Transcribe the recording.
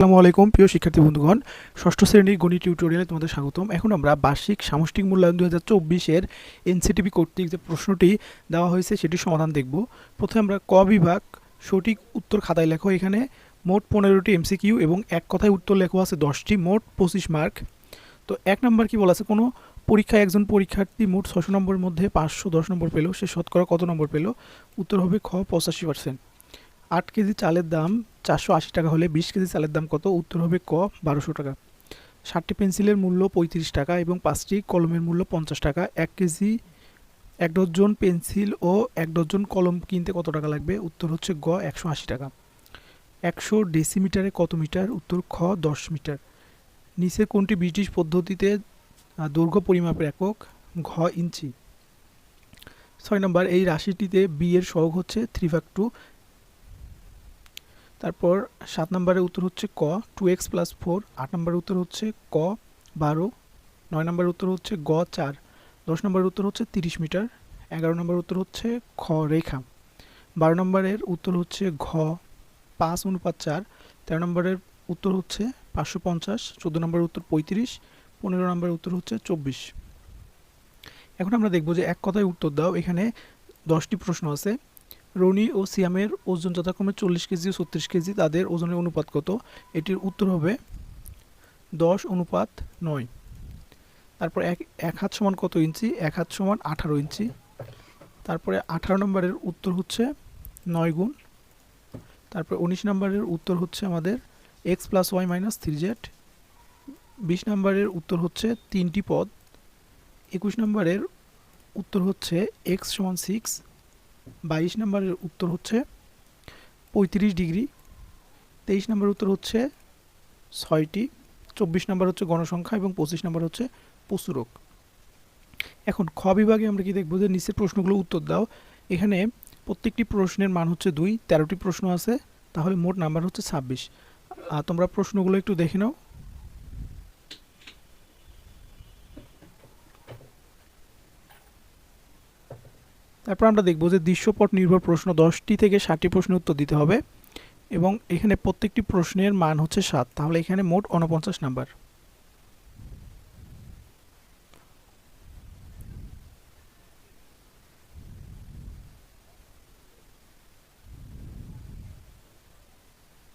আসসালামু আলাইকুম, প্রিয় শিক্ষার্থী বন্ধুগণ। ষষ্ঠ শ্রেণির গণিত টিউটোরিয়ালে তোমাদের স্বাগতম। এখন আমরা বার্ষিক সামষ্টিক মূল্যায়ন দু হাজার চব্বিশের এনসিটিভি কর্তৃক যে প্রশ্নটি দেওয়া হয়েছে সেটির সমাধান দেখব। প্রথমে আমরা ক বিভাগ, সঠিক উত্তর খাতায় লেখো এখানে। মোট পনেরোটি এমসিকিউ এবং এক কথায় উত্তর লেখা আছে দশটি, মোট পঁচিশ মার্ক। তো এক নম্বর কি বলা আছে? কোনো পরীক্ষায় একজন পরীক্ষার্থী মোট ছশো নম্বরের মধ্যে পাঁচশো দশ নম্বর পেল, সে শতকরা কত নম্বর পেল? উত্তর হবে খ, পঁচাশি পার্সেন্ট। আট কেজি চালের দাম চারশো আশি টাকা হলে বিশ কেজি চালের দাম কত? উত্তর হবে ক, বারোশো টাকা। ষাটটি পেন্সিলের মূল্য পঁয়ত্রিশ টাকা এবং পাঁচটি কলমের মূল্য পঞ্চাশ টাকা। এক কেজি, এক ডজন পেন্সিল ও এক ডজন কলম কিনতে কত টাকা লাগবে? উত্তর হচ্ছে গ, একশো আশি টাকা। একশো ডেসিমিটারে কত মিটার? উত্তর খ, দশ মিটার। নিচের কোনটি ব্রিটিশ পদ্ধতিতে দৈর্ঘ্য পরিমাপের একক? ঘ, ইঞ্চি। ছয় নম্বর, এই রাশিটিতে বি এর সহগ হচ্ছে থ্রি ভাগ টু তারপর সাত নম্বরের উত্তর হচ্ছে ক টু এক্স প্লাস ফোর আট নম্বরের উত্তর হচ্ছে ক, বারো, নয় নম্বরের উত্তর হচ্ছে গ, চার, দশ নম্বরের উত্তর হচ্ছে তিরিশ মিটার, এগারো নম্বর উত্তর হচ্ছে খ, রেখা, বারো নম্বরের উত্তর হচ্ছে ঘ, পাঁচ অনুপাত চার, তেরো নম্বরের উত্তর হচ্ছে পাঁচশো পঞ্চাশ, চোদ্দ নম্বরের উত্তর পঁয়ত্রিশ, পনেরো নম্বরের উত্তর হচ্ছে চব্বিশ। এখন আমরা দেখব যে এক কথায় উত্তর দাও, এখানে দশটি প্রশ্ন আছে। রনি ও সিয়ামের ওজন যথাক্রমে চল্লিশ কেজি ও ছত্রিশ কেজি, তাদের ওজনের অনুপাত কত? এটির উত্তর হবে দশ অনুপাত নয়। তারপর এক এক হাত সমান কত ইঞ্চি? এক হাত সমান আঠারো ইঞ্চি। তারপরে আঠারো নম্বরের উত্তর হচ্ছে নয় গুণ। তারপরে উনিশ নম্বরের উত্তর হচ্ছে আমাদের X plus Y minus three Z. বিশ নম্বরের উত্তর হচ্ছে তিনটি পদ। একুশ নম্বরের উত্তর হচ্ছে এক্স সমান সিক্স। বাইশ নম্বরের উত্তর হচ্ছে পঁয়ত্রিশ ডিগ্রি। তেইশ নম্বরের উত্তর হচ্ছে ছয়টি। চব্বিশ নম্বর হচ্ছে গণসংখ্যা এবং পঁচিশ নম্বর হচ্ছে পশুরোগ এখন খ বিভাগে আমরা কি দেখব যে নিচের প্রশ্নগুলো উত্তর দাও। এখানে প্রত্যেকটি প্রশ্নের মান হচ্ছে দুই, তেরোটি প্রশ্ন আছে, তাহলে মোট নাম্বার হচ্ছে ছাব্বিশ। তোমরা প্রশ্নগুলো একটু দেখে নাও। তারপর আমরা দেখব যে দৃশ্যপট নির্ভর প্রশ্ন দশটি থেকে ষাটটি প্রশ্নের উত্তর দিতে হবে এবং এখানে প্রত্যেকটি প্রশ্নের মান হচ্ছে সাত। তাহলে এখানে মোট উনপঞ্চাশ নাম্বার।